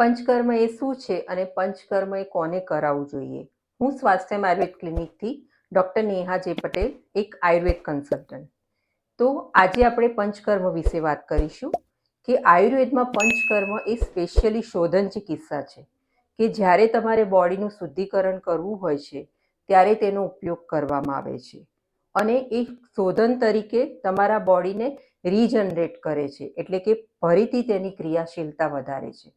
પંચકર્મ એ શું છે અને પંચકર્મ એ કોને કરાવવું જોઈએ? હું સ્વાસ્થ્ય આયુર્વેદ ક્લિનિકથી ડૉક્ટર નેહા જે પટેલ, એક આયુર્વેદ કન્સલ્ટન્ટ. તો આજે આપણે પંચકર્મ વિશે વાત કરીશું કે આયુર્વેદમાં પંચકર્મ એ સ્પેશિયલી શોધન ચિકિત્સા છે કે જ્યારે તમારે બોડીનું શુદ્ધિકરણ કરવું હોય છે, ત્યારે તેનો ઉપયોગ કરવામાં આવે છે અને એ શોધન તરીકે તમારા બોડીને રીજનરેટ કરે છે, એટલે કે ફરીથી તેની ક્રિયાશીલતા વધારે છે.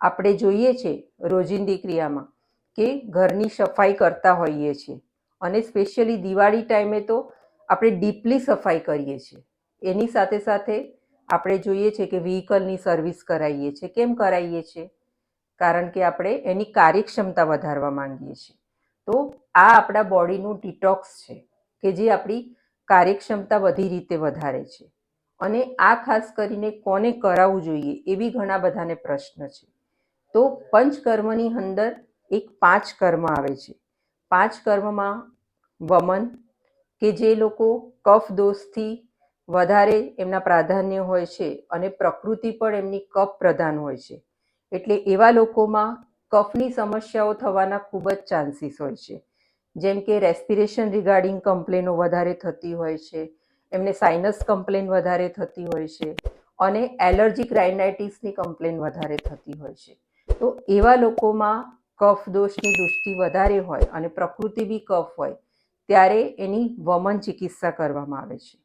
આપણે જોઈએ છે રોજિંદી ક્રિયામાં કે ઘરની સફાઈ કરતા હોઈએ છીએ. અને સ્પેશિયલી દિવાળી ટાઈમે તો આપણે ડીપલી સફાઈ કરીએ છીએ. એની સાથે સાથે આપણે જોઈએ છે કે વ્હીકલની સર્વિસ કરાવીએ છીએ. કેમ કરાવીએ છીએ? કારણ કે આપણે એની કાર્યક્ષમતા વધારવા માંગીએ છીએ. તો આ આપણા બોડીનું ડિટોક્સ છે કે જે આપણી કાર્યક્ષમતા બધી રીતે વધારે છે. અને આ ખાસ કરીને કોને કરાવવું જોઈએ એવી ઘણા બધાને પ્રશ્ન છે. તો પંચકર્મની અંદર એક પાંચ કર્મ આવે છે. પાંચ કર્મમાં વમન, કે જે લોકો કફ દોષથી વધારે એમના પ્રાધાન્ય હોય છે અને પ્રકૃતિ પણ એમની કફ પ્રધાન હોય છે. એટલે એવા લોકોમાં કફની સમસ્યાઓ થવાના ખૂબ જ ચાન્સીસ હોય છે. જેમ કે રેસ્પિરેશન રિગાર્ડિંગ કમ્પ્લેનો વધારે થતી હોય છે, એમને સાઇનસ કમ્પ્લેન વધારે થતી હોય છે અને એલર્જીક રાઇનાઇટિસની કમ્પ્લેન વધારે થતી હોય છે. તો એવા લોકોમાં કફ દોષની દૃષ્ટિ વધારે હોય અને પ્રકૃતિ બી કફ હોય, ત્યારે એની વમન ચિકિત્સા કરવામાં આવે છે.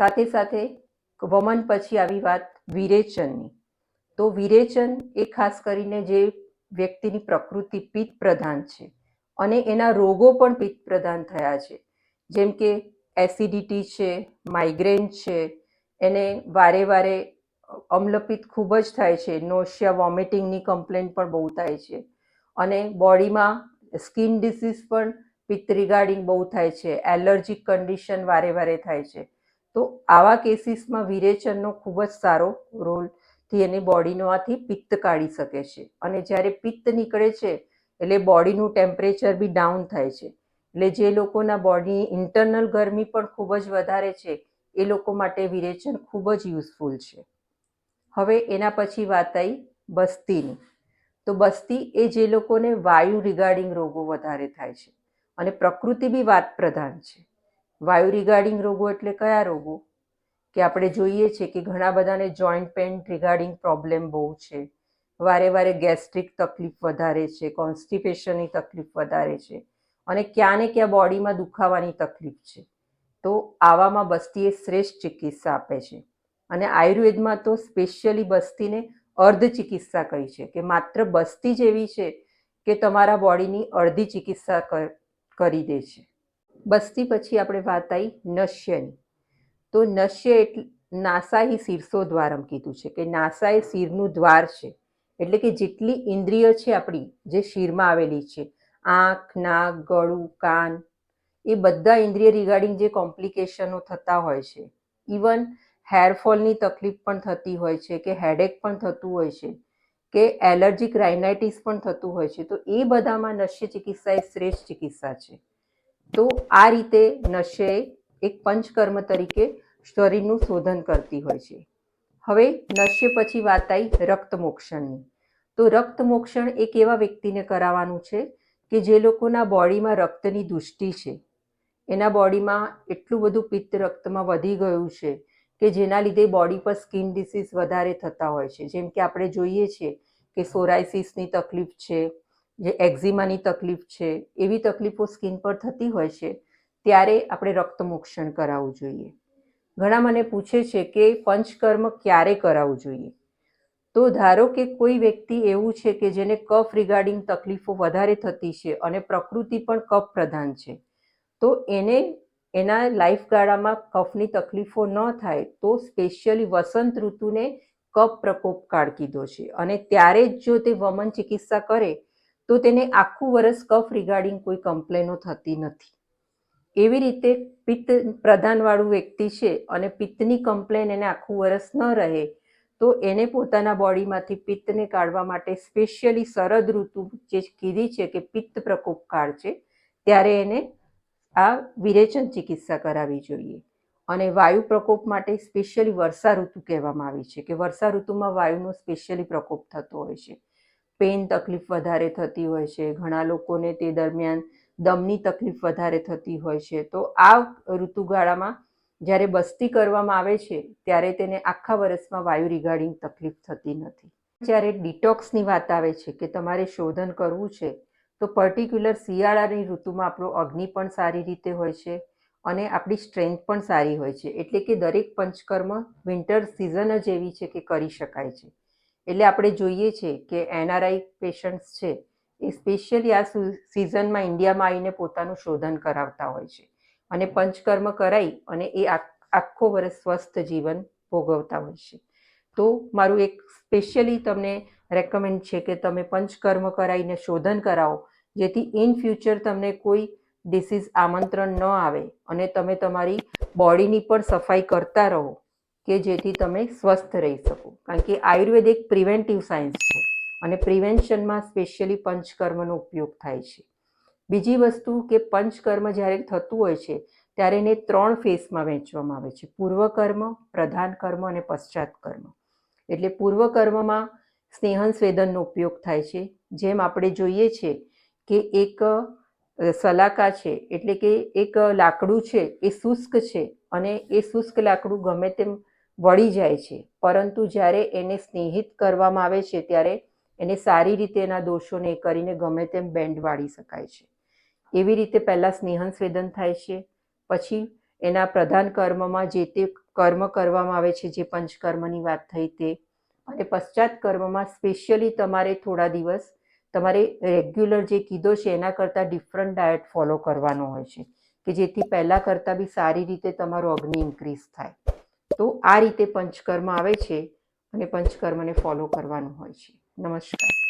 સાથે સાથે વમન પછી આવી વાત વિરેચનની. તો વિરેચન એ ખાસ કરીને જે વ્યક્તિની પ્રકૃતિ પિત્ત પ્રધાન છે અને એના રોગો પણ પિત્ત પ્રધાન થયા છે. જેમ કે એસિડિટી છે, માઇગ્રેન છે, એને વારે વારે અમ્લપિત્ત ખૂબ જ થાય છે. નોશિયા વોમિટિંગની કમ્પ્લેન પણ બહુ થાય છે. અને બોડીમાં સ્કિન ડિસીઝ પણ પિત્ત રિગાર્ડિંગ બહુ થાય છે. એલર્જીક કન્ડિશન વારે વારે થાય છે. તો આવા કેસીસમાં વિરેચનનો ખૂબ જ સારો રોલથી એની આથી પિત્ત કાઢી શકે છે. અને જ્યારે પિત્ત નીકળે છે, એટલે બોડીનું ટેમ્પરેચર બી ડાઉન થાય છે. એટલે જે લોકોના બોડીની ઇન્ટરનલ ગરમી પણ ખૂબ જ વધારે છે, એ લોકો માટે વિરેચન ખૂબ જ યુઝફુલ છે. હવે એના પછી વાત આવી બસ્તીની. તો બસ્તી એ જે લોકોને વાયુ રિગાર્ડિંગ રોગો વધારે થાય છે અને પ્રકૃતિ બી વાત પ્રધાન છે. વાયુ રિગાર્ડિંગ રોગો એટલે કયા રોગો? કે આપણે જોઈએ છે કે ઘણા બધાને જોઈન્ટ પેન રિગાર્ડિંગ પ્રોબ્લેમ બહુ છે. વારે વારે ગેસ્ટ્રિક તકલીફ વધારે છે કોન્સ્ટિપેશનની તકલીફ વધારે છે અને ક્યાં ને ક્યાં બોડીમાં દુખાવાની તકલીફ છે. તો આવામાં બસ્તી એ શ્રેષ્ઠ ચિકિત્સા આપે છે. અને આયુર્વેદમાં તો સ્પેશિયલી બસ્તીને અર્ધ ચિકિત્સા કહી છે, કે માત્ર બસ્તી જ એવી છે કે તમારા બોડીની અડધી ચિકિત્સા કરી દે છે. બસ્તી પછી આપણે વાત આવી નશ્યની તો નશ્ય એટલે નાસા એ શીર્ષો દ્વારમ કીધું છે, કે નાસા એ શિરનું દ્વાર છે, એટલે કે જેટલી ઇન્દ્રિય છે આપણી, જે શિરમાં આવેલી છે, આંખ, નાક, ગળું, કાન, એ બધા ઇન્દ્રિય રિગાર્ડિંગ જે કોમ્પ્લિકેશનો થતા હોય છે. ઇવન હેરફોલની તકલીફ પણ થતી હોય છે, કે હેડેક પણ થતું હોય છે, કે એલર્જીક રાઇનાઇટિસ પણ થતું હોય છે, તો એ બધામાં નશ્ય ચિકિત્સા એ શ્રેષ્ઠ ચિકિત્સા છે. તો આ રીતે નશ્ય એક પંચકર્મ તરીકે શરીરનું શોધન કરતી હોય છે. હવે નશ્ય પછી વાત આવી રક્તમોક્ષણની. તો રક્તમોક્ષણ એક એવા વ્યક્તિને કરાવવાનું છે, કે જે લોકોના બોડીમાં રક્તની દુષ્ટિ છે. એના બોડીમાં એટલું બધું પિત્ત રક્તમાં વધી ગયું છે કે જેના લીધે બોડી પર સ્કિન ડિસીઝ વધારે થતા હોય છે. જેમ કે આપણે જોઈએ છીએ કે સોરાઇસિસની તકલીફ છે, જે એક્ઝિમાની તકલીફ છે, એવી તકલીફો સ્કિન પર થતી હોય છે, ત્યારે આપણે રક્તમોક્ષણ કરાવવું જોઈએ. ઘણા મને પૂછે છે કે પંચકર્મ ક્યારે કરાવવું જોઈએ? તો ધારો કે કોઈ વ્યક્તિ એવું છે કે જેને કફ રિગાર્ડિંગ તકલીફો વધારે થતી છે અને પ્રકૃતિ પણ કફ પ્રધાન છે, તો એને એના લાઈફ ગાળામાં કફની તકલીફો ન થાય તો સ્પેશિયલી વસંત ઋતુને કફ પ્રકોપ કાળ કીધો છે. અને ત્યારે જ જો તે વમન ચિકિત્સા કરે, તો તેને આખું વર્ષ કફ રિગાર્ડિંગ કોઈ કમ્પ્લેનો થતી નથી. એવી રીતે પિત્ત પ્રધાનવાળું વ્યક્તિ છે અને પિત્તની કમ્પ્લેન એને આખું વર્ષ ન રહે, તો એને પોતાના બોડીમાંથી પિત્તને કાઢવા માટે સ્પેશિયલી શરદ ઋતુ જે કીધી છે કે પિત્ત પ્રકોપ કાળ છે, ત્યારે એને આ વિરેચન ચિકિત્સા કરાવવી જોઈએ. અને વાયુ પ્રકોપ માટે સ્પેશિયલી વર્ષા ઋતુ કહેવામાં આવી છે કે વર્ષા ઋતુમાં વાયુનો સ્પેશિયલી પ્રકોપ થતો હોય છે. પેન તકલીફ વધારે થતી હોય છે, ઘણા લોકોને તે દરમિયાન દમની તકલીફ વધારે થતી હોય છે. તો આ ઋતુગાળામાં જ્યારે બસ્તી કરવામાં આવે છે, ત્યારે તેને આખા વર્ષમાં વાયુ રિગાર્ડિંગ તકલીફ થતી નથી. જ્યારે ડિટોક્સની વાત આવે છે કે તમારે શોધન કરવું છે તો પર્ટિક્યુલર શિયાળાની ઋતુમાં આપણો અગ્નિ પણ સારી રીતે હોય છે અને આપણી સ્ટ્રેન્થ પણ સારી હોય છે. એટલે કે દરેક પંચકર્મ વિન્ટર સિઝન જ એવી છે કે કરી શકાય છે. એટલે આપણે જોઈએ છે કે એનઆરઆઈ પેશન્ટ્સ છે એ સ્પેશિયલી આ સિઝનમાં ઇન્ડિયામાં આવીને પોતાનું શોધન કરાવતા હોય છે. અને પંચકર્મ કરાઈ અને એ આખ- વર્ષ સ્વસ્થ જીવન ભોગવતા હોય છે. તો મારું એક સ્પેશિયલી તમને રેકમેન્ડ છે કે તમે પંચકર્મ કરાવીને શોધન કરાવો જેથી ઇન ફ્યુચર તમને કોઈ ડિસીઝ આમંત્રણ ન આવે અને તમે તમારી બોડીની પણ સફાઈ કરતા રહો કે જેથી તમે સ્વસ્થ રહી શકો. કારણ કે આયુર્વેદ એક પ્રિવેન્ટિવ સાયન્સ છે અને પ્રિવેન્શનમાં સ્પેશિયલી પંચકર્મનો ઉપયોગ થાય છે. બીજી વસ્તુ કે પંચકર્મ જ્યારે થતું હોય છે ત્યારે એને ત્રણ ફેઝમાં વહેંચવામાં આવે છે. પૂર્વકર્મ પ્રધાન કર્મ અને પશ્ચાત કર્મ એટલે પૂર્વકર્મમાં સ્નેહન સ્વેદનનો ઉપયોગ થાય છે. જેમ આપણે જોઈએ છે કે એક સલાકા છે, એટલે કે એક લાકડું છે, એ શુષ્ક છે અને એ શુષ્ક લાકડું ગમે તેમ વળી જાય છે. પરંતુ જ્યારે એને સ્નેહિત કરવામાં આવે છે, ત્યારે એને સારી રીતે એના દોષોને કરીને ગમે તેમ બેન્ડ વાળી શકાય છે. એવી રીતે પહેલાં સ્નેહન સ્વેદન થાય છે, પછી એના પ્રધાન કર્મમાં જે તે કર્મ કરવામાં આવે છે, જે પંચકર્મની વાત થઈ તે, અને પશ્ચાત કર્મમાં સ્પેશિયલી તમારે થોડા દિવસ તમારે રેગ્યુલર જે કીધો છે, એના કરતાં ડિફરન્ટ ડાયટ ફોલો કરવાનો હોય છે, કે જેથી પહેલાં કરતાં બી સારી રીતે તમારો અગ્નિ ઇન્ક્રીઝ થાય. તો આ રીતે પંચકર્મ આવે છે અને પંચકર્મને ફોલો કરવાનું હોય છે. નમસ્કાર.